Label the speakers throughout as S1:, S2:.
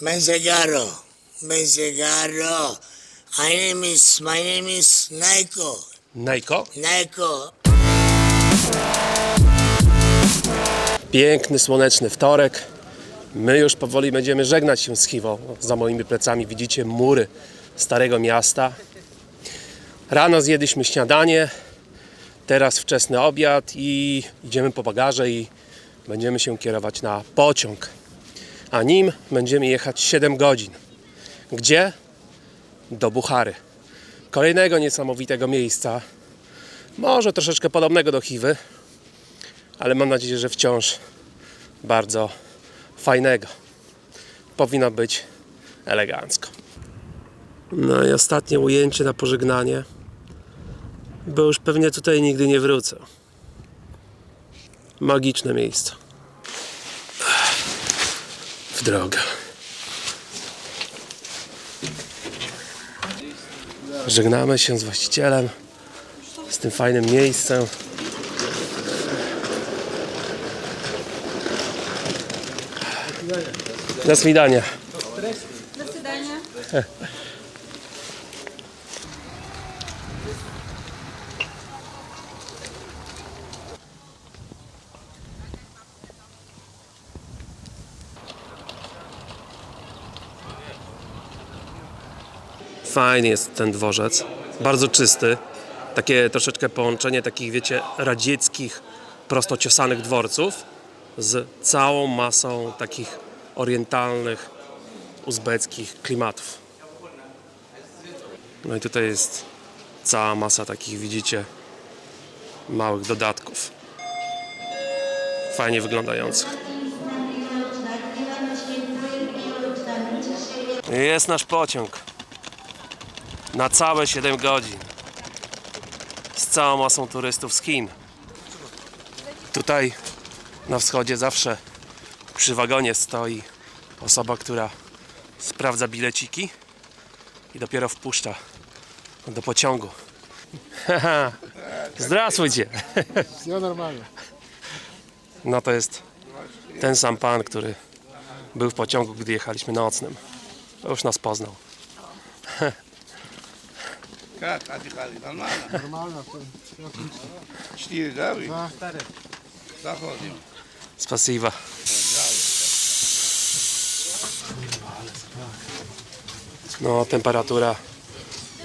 S1: Menzegaro. Menzegaro. My name is, my name is Naiko.
S2: Najko.
S1: Naiko.
S2: Piękny, słoneczny wtorek. My już powoli będziemy żegnać się z Chiwą. Za moimi plecami widzicie mury Starego Miasta. Rano zjedliśmy śniadanie, teraz wczesny obiad i idziemy po bagaże i będziemy się kierować na pociąg. A nim będziemy jechać 7 godzin. Gdzie? Do Buchary. Kolejnego niesamowitego miejsca. Może troszeczkę podobnego do Chiwy, ale mam nadzieję, że wciąż bardzo fajnego. Powinno być elegancko. No i ostatnie ujęcie na pożegnanie, bo już pewnie tutaj nigdy nie wrócę. Magiczne miejsce w drogę. Żegnamy się z właścicielem, z tym fajnym miejscem. Do swidania.
S3: Do swidania. Do swidania.
S2: Fajny jest ten dworzec. Bardzo czysty. Takie troszeczkę połączenie takich, wiecie, radzieckich, prosto ciosanych dworców z całą masą takich orientalnych, uzbeckich klimatów. No i tutaj jest cała masa takich, widzicie, małych dodatków. Fajnie wyglądających. Jest nasz pociąg na całe 7 godzin z całą masą turystów z Chin. Tutaj na wschodzie zawsze przy wagonie stoi osoba, która sprawdza bileciki i dopiero wpuszcza do pociągu. Zdrasujcie!
S4: Wszystko normalne.
S2: No to jest ten sam pan, który był w pociągu, gdy jechaliśmy nocnym. Już nas poznał.
S5: Как отдыхали? Нормально?
S4: Нормально. всё отлично.
S5: Четыре, да, вы?
S4: Да.
S5: Заходим.
S2: Spasiba. No, temperatura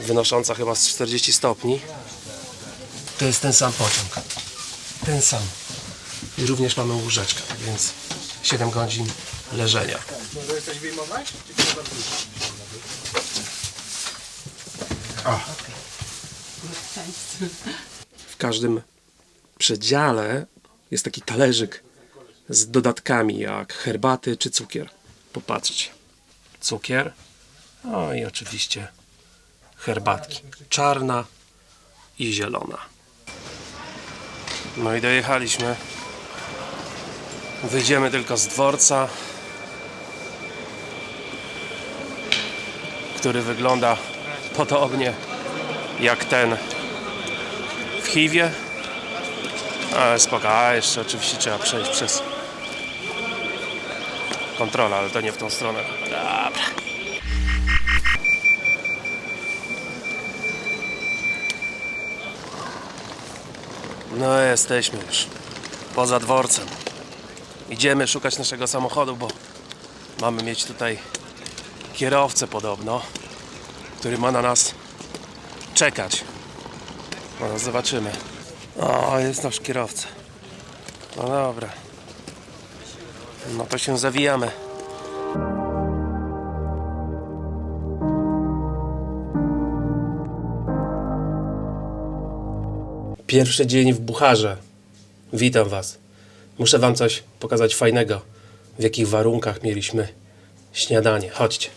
S2: wynosząca chyba z 40 stopni. To jest ten sam pociąg. Ten sam. I również mamy łóżeczkę, tak więc 7 godzin leżenia. O. w każdym przedziale jest taki talerzyk z dodatkami jak herbaty czy cukier. Popatrzcie. Cukier. No i oczywiście herbatki. Czarna i zielona. No i dojechaliśmy. Wyjdziemy tylko z dworca, który wygląda podobnie jak ten w Chiwie. Ale spoko, jeszcze oczywiście trzeba przejść przez kontrolę, ale to nie w tą stronę. Dobra. No jesteśmy już poza dworcem. Idziemy szukać naszego samochodu, bo mamy mieć tutaj kierowcę podobno, który ma na nas czekać. No zobaczymy. O, jest nasz kierowca. No dobra. No to się zawijamy. Pierwszy dzień w Bucharze. Witam Was. Muszę Wam coś pokazać fajnego. W jakich warunkach mieliśmy śniadanie. Chodźcie.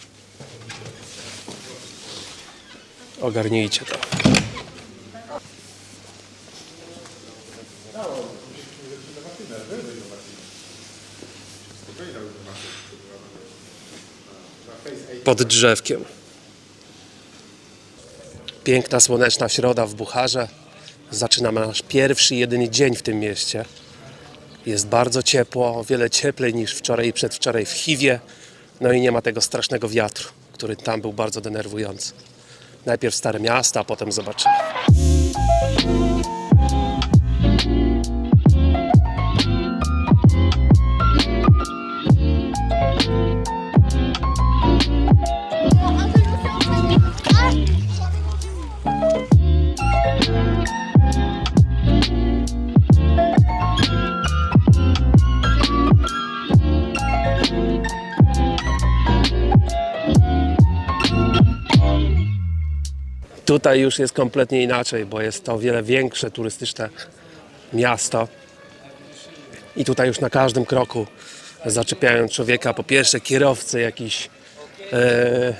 S2: Ogarnijcie to. Pod drzewkiem. Piękna, słoneczna środa w Bucharze. Zaczynamy nasz pierwszy, jedyny dzień w tym mieście. Jest bardzo ciepło, o wiele cieplej niż wczoraj i przedwczoraj w Chiwie. No i nie ma tego strasznego wiatru, który tam był bardzo denerwujący. Najpierw Stare Miasta, a potem zobaczymy. Tutaj już jest kompletnie inaczej, bo jest to o wiele większe turystyczne miasto. I tutaj już na każdym kroku zaczepiają człowieka. Po pierwsze kierowcy jakichś e,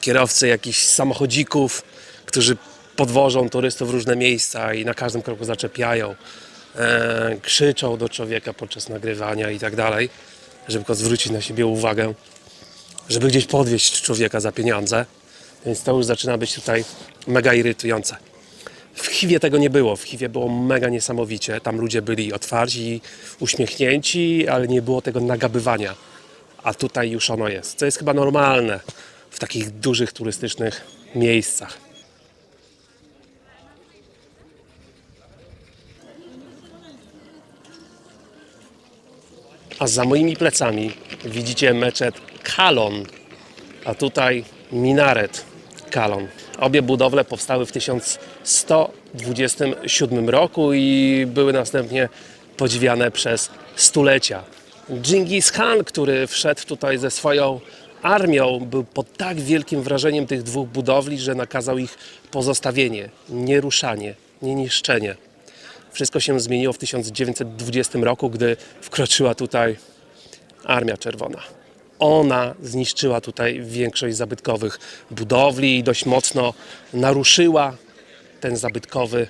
S2: kierowcy jakichś samochodzików, którzy podwożą turystów w różne miejsca i na każdym kroku zaczepiają. E, krzyczą do człowieka podczas nagrywania i tak dalej, żeby go zwrócić na siebie uwagę, żeby gdzieś podwieźć człowieka za pieniądze. Więc to już zaczyna być tutaj mega irytujące. W Chiwie tego nie było. W Chiwie było mega niesamowicie. Tam ludzie byli otwarci, uśmiechnięci, ale nie było tego nagabywania. A tutaj już ono jest. Co jest chyba normalne w takich dużych turystycznych miejscach. A za moimi plecami widzicie meczet Kalon, a tutaj minaret Kalon. Obie budowle powstały w 1127 roku i były następnie podziwiane przez stulecia. Dżingis Khan, który wszedł tutaj ze swoją armią, był pod tak wielkim wrażeniem tych dwóch budowli, że nakazał ich pozostawienie, nieruszanie, nie niszczenie. Wszystko się zmieniło w 1920 roku, gdy wkroczyła tutaj Armia Czerwona. Ona zniszczyła tutaj większość zabytkowych budowli i dość mocno naruszyła ten zabytkowy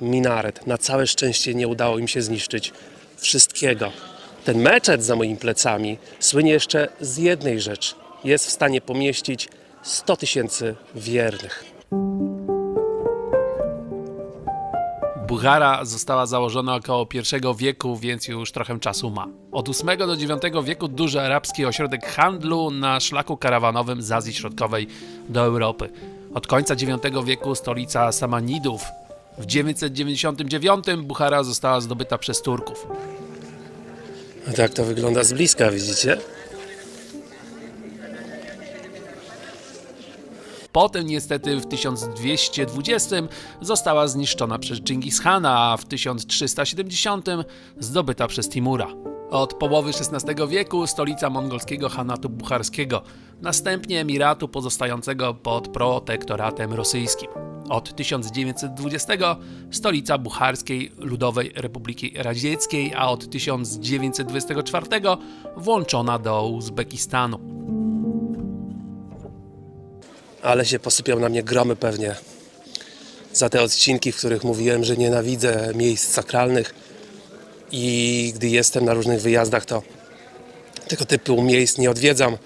S2: minaret. Na całe szczęście nie udało im się zniszczyć wszystkiego. Ten meczet za moimi plecami słynie jeszcze z jednej rzeczy. Jest w stanie pomieścić 100 tysięcy wiernych.
S6: Buchara została założona około I wieku, więc już trochę czasu ma. Od VIII do IX wieku duży arabski ośrodek handlu na szlaku karawanowym z Azji Środkowej do Europy. Od końca IX wieku stolica Samanidów. W 999 Buchara została zdobyta przez Turków.
S2: Tak to wygląda z bliska, widzicie?
S6: Potem niestety w 1220 została zniszczona przez Dżingis Hana, a w 1370 zdobyta przez Timura. Od połowy XVI wieku stolica mongolskiego Hanatu Bucharskiego, następnie emiratu pozostającego pod protektoratem rosyjskim. Od 1920 stolica Bucharskiej Ludowej Republiki Radzieckiej, a od 1924 włączona do Uzbekistanu.
S2: Ale się posypią na mnie gromy pewnie za te odcinki, w których mówiłem, że nienawidzę miejsc sakralnych i gdy jestem na różnych wyjazdach, to tego typu miejsc nie odwiedzam,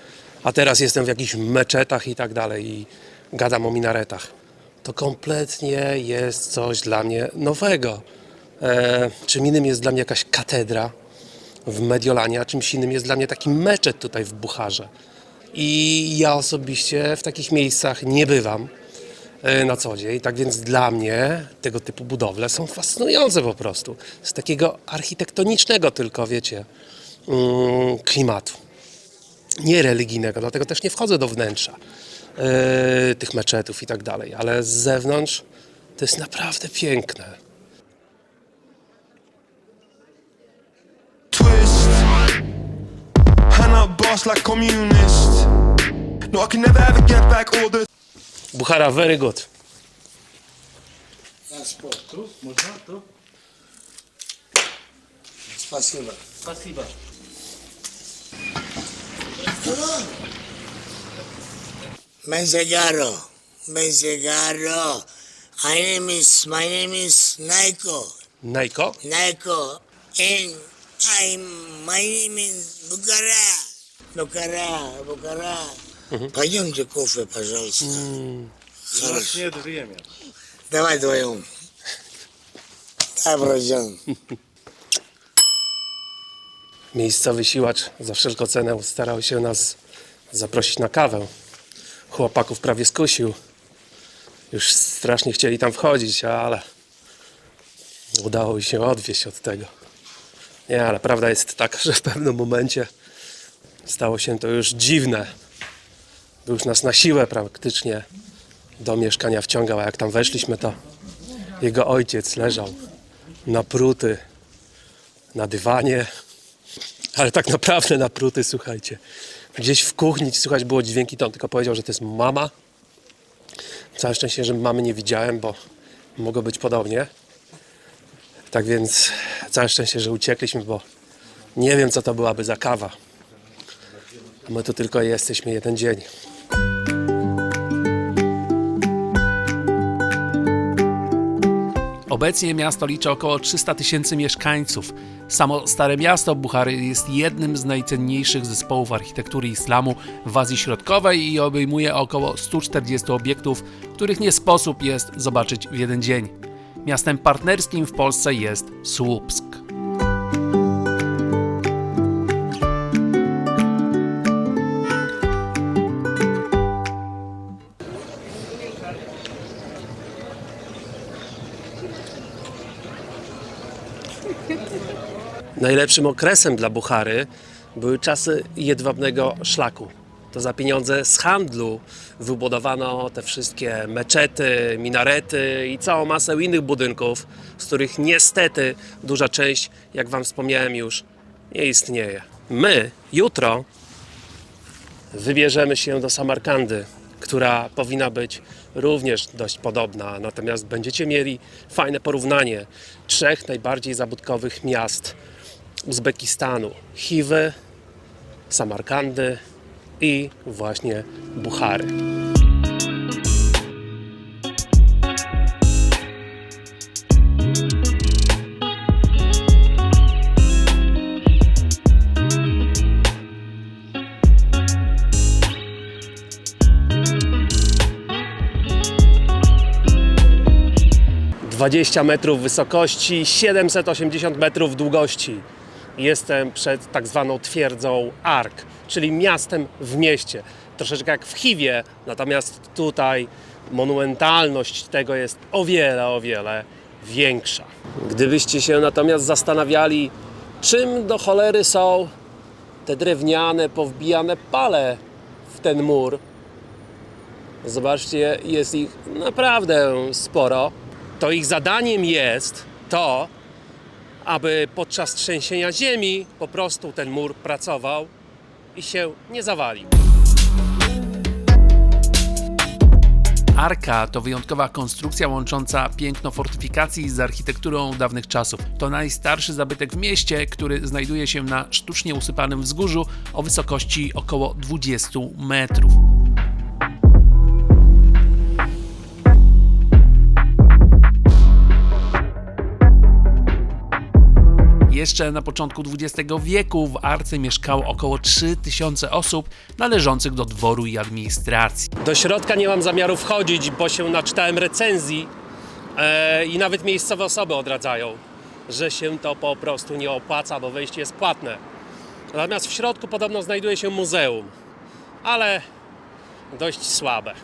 S2: a teraz jestem w jakichś meczetach i tak dalej i gadam o minaretach. To kompletnie jest coś dla mnie nowego. E, czym innym jest dla mnie jakaś katedra w Mediolanie, a czymś innym jest dla mnie taki meczet tutaj w Bucharze. I ja osobiście w takich miejscach nie bywam e, na co dzień. Tak więc dla mnie tego typu budowle są fascynujące po prostu. Z takiego architektonicznego tylko, wiecie, mm, klimatu. Nie religijnego, dlatego też nie wchodzę do wnętrza e, tych meczetów i tak dalej, ale z zewnątrz to jest naprawdę piękne.
S7: Boss like communist. No, I can never ever get back all the
S2: Buchara, very good.
S1: Na sport. Tu? Można? Tu? Spasiba. Spasiba. Mensegaro. Mensegaro. My name is, my name is Naiko.
S2: Najko?
S1: Naiko. And I'm, my name is Bukara. Букара, Букара. Пойдемте кофе, пожалуйста. Хорошо.
S4: Нет время.
S1: Давай вдвоем. Да, братан.
S2: Miejscowy siłacz za wszelką cenę starał się nas zaprosić na kawę. Chłopaków prawie skusił. Już strasznie chcieli tam wchodzić, ale udało mi się odwieść od tego. Nie, ale prawda jest taka, że w pewnym momencie stało się to już dziwne. Był już nas na siłę praktycznie do mieszkania wciągał, a jak tam weszliśmy, to jego ojciec leżał napruty na dywanie, ale tak naprawdę napruty, słuchajcie. Gdzieś w kuchni słychać było dźwięki, to on tylko powiedział, że to jest mama. Całe szczęście, że mamy nie widziałem, bo mogło być podobnie. Tak więc całe szczęście, że uciekliśmy, bo nie wiem, co to byłaby za kawa. My tu tylko jesteśmy jeden dzień.
S6: Obecnie miasto liczy około 300 tysięcy mieszkańców. Samo Stare Miasto Buchary jest jednym z najcenniejszych zespołów architektury islamu w Azji Środkowej i obejmuje około 140 obiektów, których nie sposób jest zobaczyć w jeden dzień. Miastem partnerskim w Polsce jest Słupsk.
S2: Najlepszym okresem dla Buchary były czasy jedwabnego szlaku. To za pieniądze z handlu wybudowano te wszystkie meczety, minarety i całą masę innych budynków, z których niestety duża część, jak Wam wspomniałem już, nie istnieje. My jutro wybierzemy się do Samarkandy, która powinna być również dość podobna. Natomiast będziecie mieli fajne porównanie trzech najbardziej zabudkowych miast Uzbekistanu: Chiwy, Samarkandy i właśnie Buchary. Dwadzieścia metrów wysokości, 780 metrów długości. Jestem przed tak zwaną twierdzą Ark, czyli miastem w mieście. Troszeczkę jak w Chiwie, natomiast tutaj monumentalność tego jest o wiele, o wiele większa. Gdybyście się natomiast zastanawiali, czym do cholery są te drewniane, powbijane pale w ten mur, zobaczcie, jest ich naprawdę sporo, to ich zadaniem jest to, aby podczas trzęsienia ziemi po prostu ten mur pracował i się nie zawalił.
S6: Arka to wyjątkowa konstrukcja łącząca piękno fortyfikacji z architekturą dawnych czasów. To najstarszy zabytek w mieście, który znajduje się na sztucznie usypanym wzgórzu o wysokości około 20 metrów. Jeszcze na początku XX wieku w Arce mieszkało około 3000 osób należących do dworu i administracji.
S2: Do środka nie mam zamiaru wchodzić, bo się naczytałem recenzji e, i nawet miejscowe osoby odradzają, że się to po prostu nie opłaca, bo wejście jest płatne. Natomiast w środku podobno znajduje się muzeum, ale dość słabe.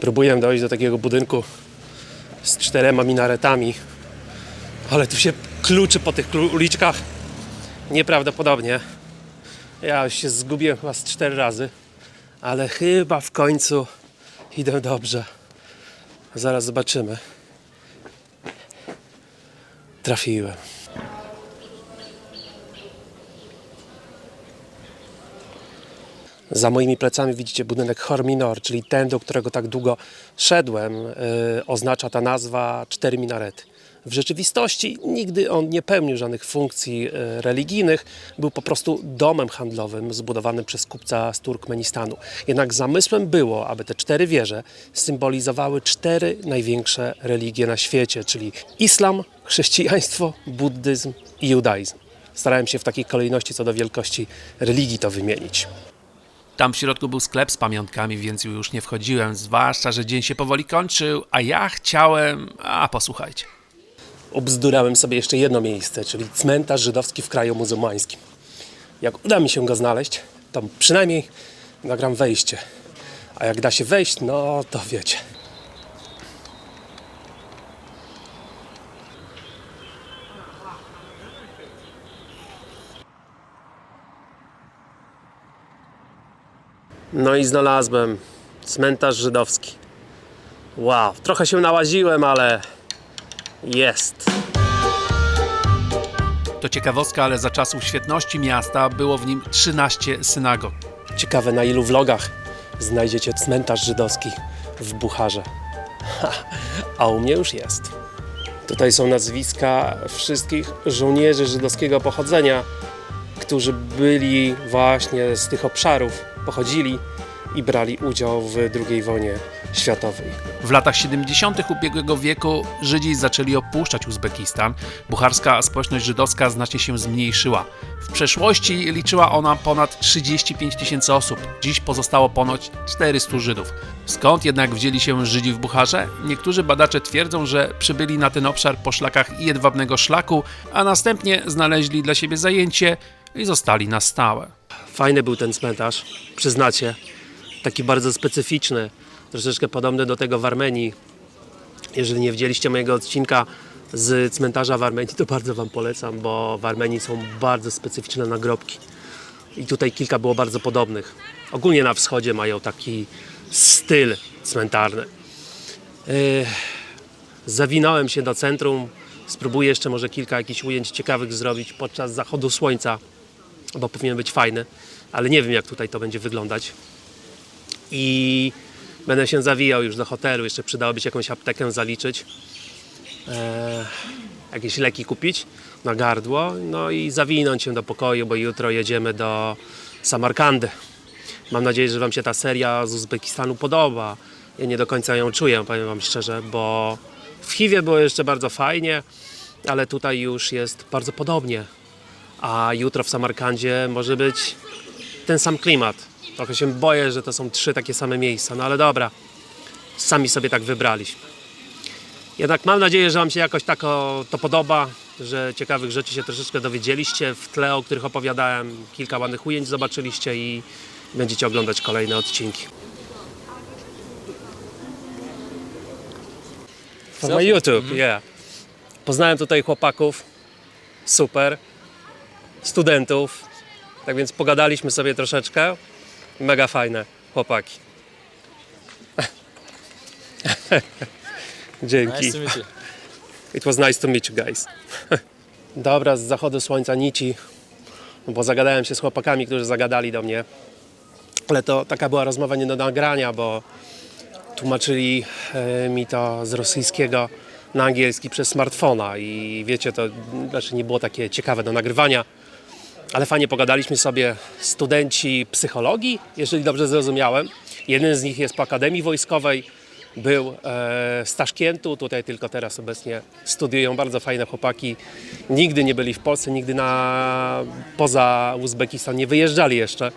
S2: Próbuję dojść do takiego budynku z czterema minaretami, ale tu się kluczy po tych uliczkach nieprawdopodobnie. Ja już się zgubiłem chyba z cztery razy, ale chyba w końcu idę dobrze. Zaraz zobaczymy. Trafiłem. Za moimi plecami widzicie budynek Horminor, czyli ten, do którego tak długo szedłem. Yy, oznacza ta nazwa cztery minarety. W rzeczywistości nigdy on nie pełnił żadnych funkcji yy, religijnych, był po prostu domem handlowym zbudowanym przez kupca z Turkmenistanu. Jednak zamysłem było, aby te cztery wieże symbolizowały cztery największe religie na świecie, czyli islam, chrześcijaństwo, buddyzm i judaizm. Starałem się w takiej kolejności co do wielkości religii to wymienić.
S6: Tam w środku był sklep z pamiątkami, więc już nie wchodziłem, zwłaszcza, że dzień się powoli kończył, a ja chciałem... A, posłuchajcie.
S2: Obzdurałem sobie jeszcze jedno miejsce, czyli cmentarz żydowski w kraju muzułmańskim. Jak uda mi się go znaleźć, to przynajmniej nagram wejście. A jak da się wejść, no to wiecie. No i znalazłem cmentarz żydowski. Wow, trochę się nałaziłem, ale jest.
S6: To ciekawostka, ale za czasów świetności miasta było w nim 13 synagog.
S2: Ciekawe na ilu vlogach znajdziecie cmentarz żydowski w Bucharze. Ha, a u mnie już jest. Tutaj są nazwiska wszystkich żołnierzy żydowskiego pochodzenia, którzy byli właśnie z tych obszarów, pochodzili i brali udział w II wojnie światowej.
S6: W latach 70. ubiegłego wieku Żydzi zaczęli opuszczać Uzbekistan. Bucharska społeczność żydowska znacznie się zmniejszyła. W przeszłości liczyła ona ponad 35 tysięcy osób. Dziś pozostało ponoć 400 Żydów. Skąd jednak wzięli się Żydzi w Bucharze? Niektórzy badacze twierdzą, że przybyli na ten obszar po szlakach jedwabnego szlaku, a następnie znaleźli dla siebie zajęcie i zostali na stałe.
S2: Fajny był ten cmentarz, przyznacie. Taki bardzo specyficzny, troszeczkę podobny do tego w Armenii. Jeżeli nie widzieliście mojego odcinka z cmentarza w Armenii, to bardzo Wam polecam, bo w Armenii są bardzo specyficzne nagrobki. I tutaj kilka było bardzo podobnych. Ogólnie na wschodzie mają taki styl cmentarny. Yy, zawinąłem się do centrum. Spróbuję jeszcze może kilka jakichś ujęć ciekawych zrobić podczas zachodu słońca bo powinien być fajny, ale nie wiem jak tutaj to będzie wyglądać. I będę się zawijał już do hotelu, jeszcze przydałoby się jakąś aptekę zaliczyć, eee, jakieś leki kupić na gardło, no i zawinąć się do pokoju, bo jutro jedziemy do Samarkandy. Mam nadzieję, że Wam się ta seria z Uzbekistanu podoba. Ja nie do końca ją czuję, powiem Wam szczerze, bo w Chiwie było jeszcze bardzo fajnie, ale tutaj już jest bardzo podobnie a jutro w Samarkandzie może być ten sam klimat. Trochę się boję, że to są trzy takie same miejsca, no ale dobra, sami sobie tak wybraliśmy. Jednak mam nadzieję, że Wam się jakoś tak o, to podoba, że ciekawych rzeczy się troszeczkę dowiedzieliście w tle, o których opowiadałem, kilka ładnych ujęć zobaczyliście i będziecie oglądać kolejne odcinki. For my YouTube, yeah. Poznałem tutaj chłopaków, super studentów. Tak więc pogadaliśmy sobie troszeczkę. Mega fajne chłopaki. Dzięki. It was nice to meet you guys. Dobra, z zachodu słońca nici, bo zagadałem się z chłopakami, którzy zagadali do mnie. Ale to taka była rozmowa nie do nagrania, bo tłumaczyli e, mi to z rosyjskiego na angielski przez smartfona i wiecie, to znaczy nie było takie ciekawe do nagrywania ale fajnie pogadaliśmy sobie studenci psychologii, jeżeli dobrze zrozumiałem. Jeden z nich jest po Akademii Wojskowej, był e, z tutaj tylko teraz obecnie studiują bardzo fajne chłopaki. Nigdy nie byli w Polsce, nigdy na, poza Uzbekistan nie wyjeżdżali jeszcze,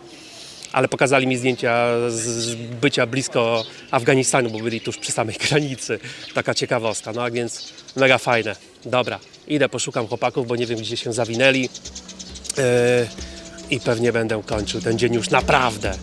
S2: ale pokazali mi zdjęcia z bycia blisko Afganistanu, bo byli tuż przy samej granicy. Taka ciekawostka, no a więc mega fajne. Dobra, idę poszukam chłopaków, bo nie wiem gdzie się zawinęli. Yy, i pewnie będę kończył ten dzień już naprawdę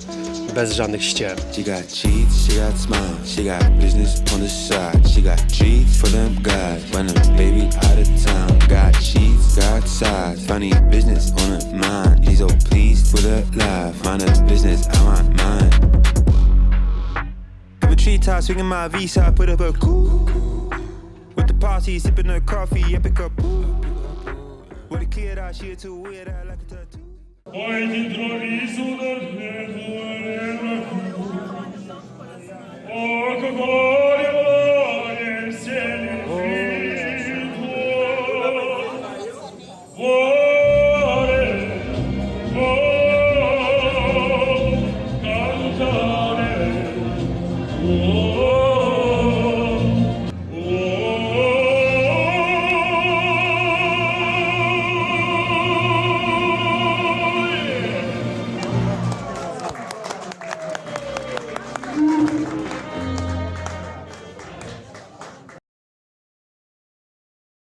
S2: bez żadnych ścier.
S8: She got cheats, she got smiles, she got business on the side. She got treats for them guys, run them baby out of town. Got sheets, got size, funny business on her mind. She's so pleased with her life, mind her business out my mind. Have a tree top, swinging my visa, put up a cool. With the party, sipping her coffee, epic up. A kid out, she too weird, I like a tattoo.